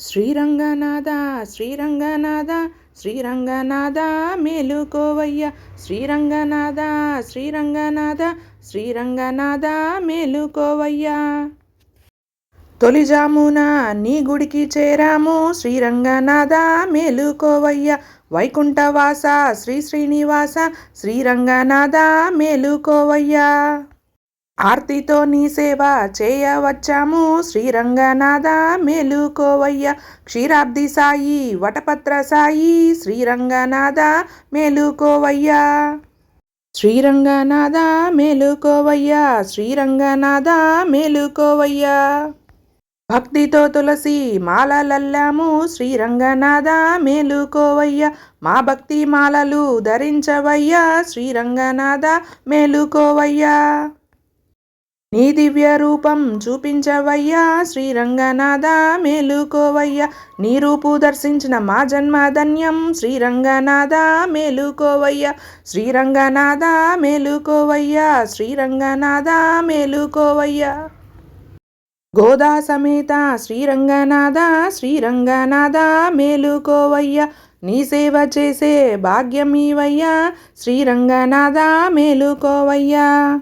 శ్రీరంగనాథ శ్రీరంగనాథ శ్రీరంగనాథ మేలుకోవయ్య. శ్రీరంగనాథ శ్రీరంగనాథ శ్రీరంగనాథ మేలుకోవయ్యా. తొలిజామున నీ గుడికి చేరాము. శ్రీరంగనాథ మేలుకోవయ్య. వైకుంఠవాస శ్రీ శ్రీనివాస శ్రీరంగనాథ మేలుకోవయ్యా. ఆర్తితో నీ సేవ చేయవచ్చాము. శ్రీరంగనాథ మేలుకోవయ్య. క్షీరాబ్ది సాయి వటపత్ర సాయి శ్రీరంగనాథ మేలుకోవయ్యా. శ్రీరంగనాథ మేలుకోవయ్యా. శ్రీరంగనాథ మేలుకోవయ్యా. భక్తితో తులసి మాలలల్లాము. శ్రీరంగనాథ మేలుకోవయ్య. మా భక్తి మాలలు ధరించవయ్యా. శ్రీరంగనాథ మేలుకోవయ్యా. నీ దివ్య రూపం చూపించవయ్యా శ్రీరంగనాథ మేలుకోవయ్యా. నీ రూపు దర్శించిన మా జన్మ ధన్యం శ్రీరంగనాథ మేలుకోవయ్యా. శ్రీరంగనాథ మేలుకోవయ్యా శ్రీరంగనాథ మేలుకోవయ్యా. గోదా సమేత శ్రీరంగనాథ శ్రీరంగనాథ మేలుకోవయ్యా. నీ సేవ చేసే భాగ్యమీవయ్యా శ్రీరంగనాథ మేలుకోవయ్యా.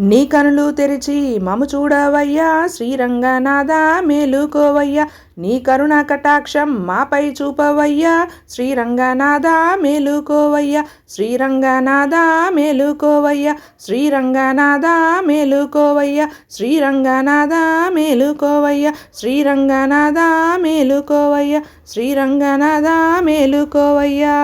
నీ కనులు తెరిచి మము చూడవయ్యా శ్రీరంగనాథ మేలుకోవయ్యా. నీ కరుణ కటాక్షం మాపై చూపవయ్యా శ్రీరంగనాథ మేలుకోవయ్యా. శ్రీరంగనాథ మేలుకోవయ్యా శ్రీరంగనాథ మేలుకోవయ్యా. శ్రీరంగనాథ మేలుకోవయ్యా శ్రీరంగనాథ మేలుకోవయ్యా. శ్రీరంగనాథ మేలుకోవయ్యా.